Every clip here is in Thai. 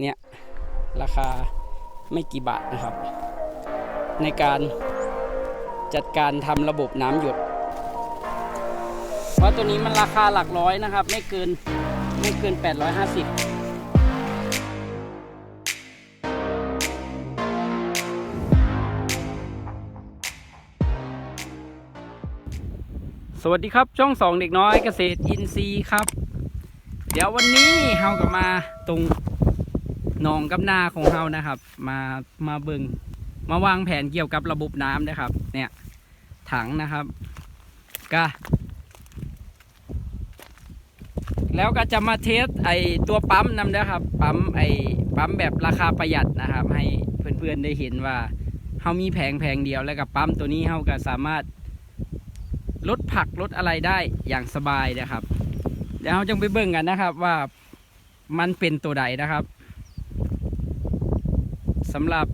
เนี่ยราคาไม่กี่บาทนะครับ ในการจัดการทำระบบน้ำหยด เพราะตัวนี้มันราคาหลักร้อยนะครับ ไม่เกินไม่เกิน 850สวัสดีครับช่องสองเด็กน้อยเกษตรอินทรีย์ครับ เดี๋ยววันนี้เฮากับมาตรง นองกับนาของเฮานะครับ มามาเบิงมาวางแผนเกี่ยวกับระบบน้ำนะครับ เนี่ยถังนะครับก็แล้วก็จะมาเทสไอตัวปั๊มนำนะครับ ปั๊มไอปั๊มแบบราคาประหยัดนะครับ ให้เพื่อนๆได้เห็นว่าเฮามีแผงแผงเดียวแล้วกับปั๊มตัวนี้เฮาก็สามารถลดผักลดอะไรได้อย่างสบายนะครับ เดี๋ยวเราจะไปเบิ่งกันนะครับว่ามันเป็นตัวใดนะครับ สำหรับ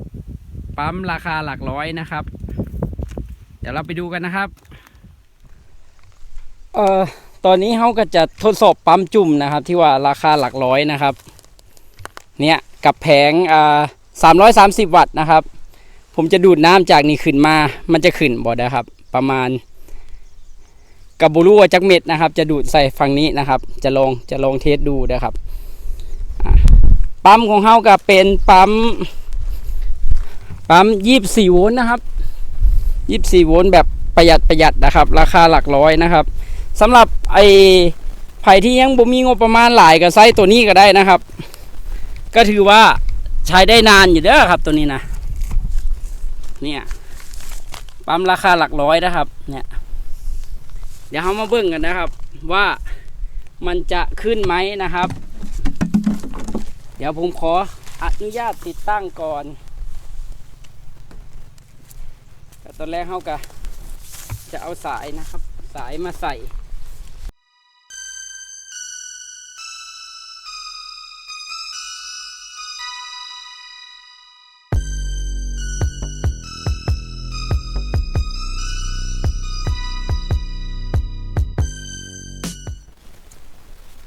ปั๊มราคาหลักร้อยนะครับ เดี๋ยวเราไปดูกันนะครับ เอ่อตอนนี้เขาก็จะทดสอบปั๊มจุ่มนะครับ ที่ว่าราคาหลักร้อยนะครับ เนี่ยกับแผงอ่าสามร้อยสามสิบวัตต์นะครับ ผมจะดูดน้ำจากนี่ขึ้นมา มันจะขึ้นบ่ได้ครับ ประมาณกับบูรูจักเม็ดนะครับ จะดูดใส่ฝั่งนี้นะครับ จะลองจะลองเทสดูนะครับปั๊มของเฮากับเป็นปั๊ม ปั๊มยี่สิบสี่โวลต์นะครับยี่สิบสี่โวลต์แบบประหยัดประหยัดนะครับ ราคาหลักร้อยนะครับสำหรับไอ้ไผ่ที่ยังบ่มีงบประมาณหลายก็ใส่ตัวนี้ก็ได้นะครับ ก็ถือว่าใช้ได้นานอยู่เด้อครับตัวนี้นะเนี่ยปั๊มราคาหลักร้อยนะครับ เนี่ย เดี๋ยวเรามาเบิ่งกันนะครับ ว่ามันจะขึ้นไหมนะครับ เดี๋ยวผมขออนุญาตติดตั้งก่อนแต่ต อนแรกเขาก็จะเอาสายนะครับ สายมาใส่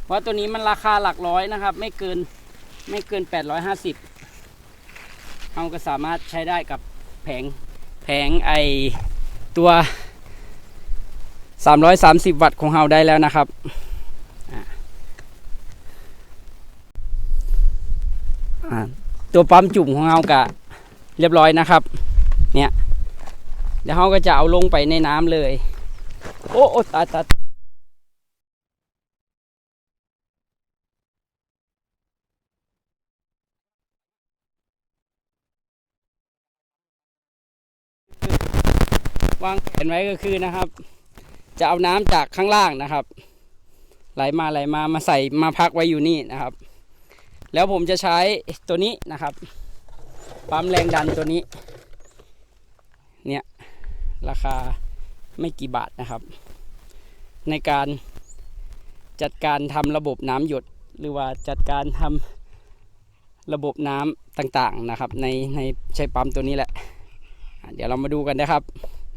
เพราะตัวนี้มันราคาหลักร้อยนะครับ ไม่เกินไม่เกิน 850เราก็สามารถใช้ได้กับแผง แผงไอตัว 330 วัตต์ของเราได้แล้วนะครับตัวปั๊มจุ่มของเรากะเรียบร้อยนะครับ เนี่ย เดี๋ยวเราก็จะเอาลงไปในน้ำเลย โอ้โอ้ตายตาย วางแผนไว้ก็คือนะครับ จะเอาน้ำจากข้างล่างนะครับ ไหลมาไหลมามาใส่มาพักไว้อยู่นี่นะครับ แล้วผมจะใช้ตัวนี้นะครับปั๊มแรงดันตัวนี้ เนี่ยราคาไม่กี่บาทนะครับ ในการจัดการทำระบบน้ำหยด หรือว่าจัดการทำระบบน้ำต่างๆนะครับ ในในใช้ปั๊มตัวนี้แหละ เดี๋ยวเรามาดูกันนะครับ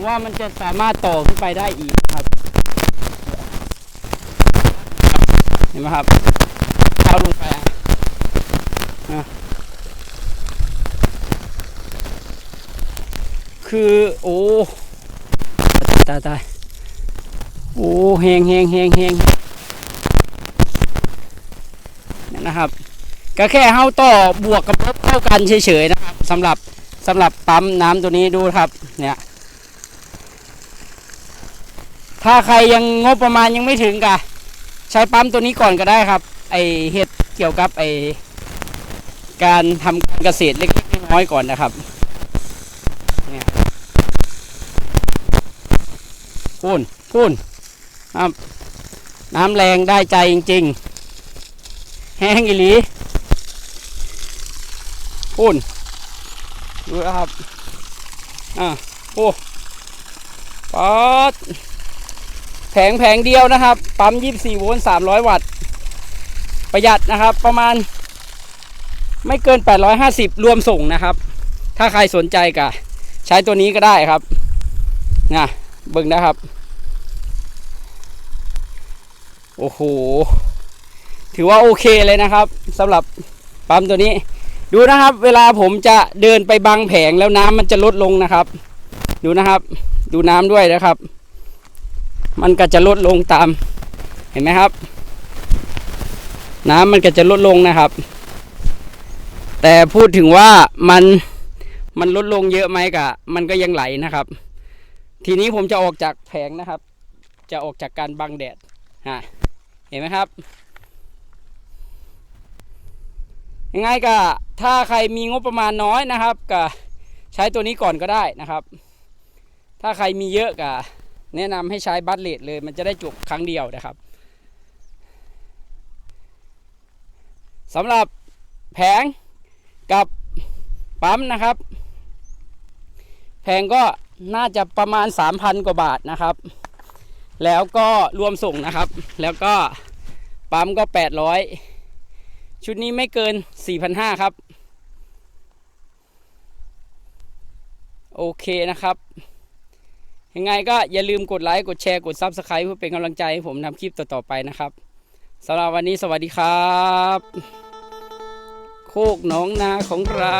ผมว่ามันจะสามารถต่อขึ้นไปได้อีกครับ เห็นไหมครับเข้าลงไปคือโอ้ตายตายโอ้เฮงเฮงเฮงเฮงเนี่ยนะครับก็แค่เฮาต่อบวกกับลบเท่ากันเฉยๆนะครับสำหรับสำหรับปั๊มน้ำตัวนี้ดูครับเนี่ย ถ้าใครยังงบประมาณยังไม่ถึงกะ ใช้ปั๊มตัวนี้ก่อนก็ได้ครับ ไอเห็ดเกี่ยวกับไอการทำการเกษตรเล็กน้อยก่อนนะครับเนี่ยพูนพูนครับน้ำแรงได้ใจจริง ๆ แห้งอีหลีปุ่นดูนะครับ อ่าโอ้ป๊อด งแผงเดียวนะครับ ปั๊ม 24 โวลต์ 300 วัตต์ ประหยัดนะครับ ประมาณไม่เกิน 850 รวมส่งนะครับ ถ้าใครสนใจก็ใช้ตัวนี้ก็ได้ครับนะเบิ่งนะครับ โอ้โห ถือว่าโอเคเลยนะครับสำหรับปั๊มตัวนี้ ดูนะครับ เวลาผมจะเดินไปบังแผงแล้วน้ำมันจะลดลงนะครับ ดูนะครับ ดูน้ำด้วยนะครับ มันก็จะลดลงตามเห็นไหมครับ น้ำมันก็จะลดลงนะครับ แต่พูดถึงว่ามันมันลดลงเยอะไหมกะ มันก็ยังไหลนะครับ ทีนี้ผมจะออกจากแผงนะครับ จะออกจากการบังแดดฮะเห็นไหมครับยังไงก็ถ้าใครมีงบประมาณน้อยนะครับก็ใช้ตัวนี้ก่อนก็ได้นะครับ ถ้าใครมีเยอะก็ แนะนำให้ใช้บัตเลตเลย มันจะได้จบครั้งเดียวนะครับสำหรับแผงกับปั๊มนะครับ แผงก็น่าจะประมาณ 3,000 กว่าบาทนะครับ แล้วก็รวมส่งนะครับ แล้วก็ปั๊มก็ 800 ชุดนี้ไม่เกิน 4,500 ครับ โอเคนะครับ ยังไงก็อย่าลืมกดไลค์กดแชร์กดซับสไคร b ์เพื่อเป็นกำลังใจให้ผมทำคลิปต่อๆไปนะครับสำหรับวันนี้สวัสดีครับ โคกหนองนาของเรา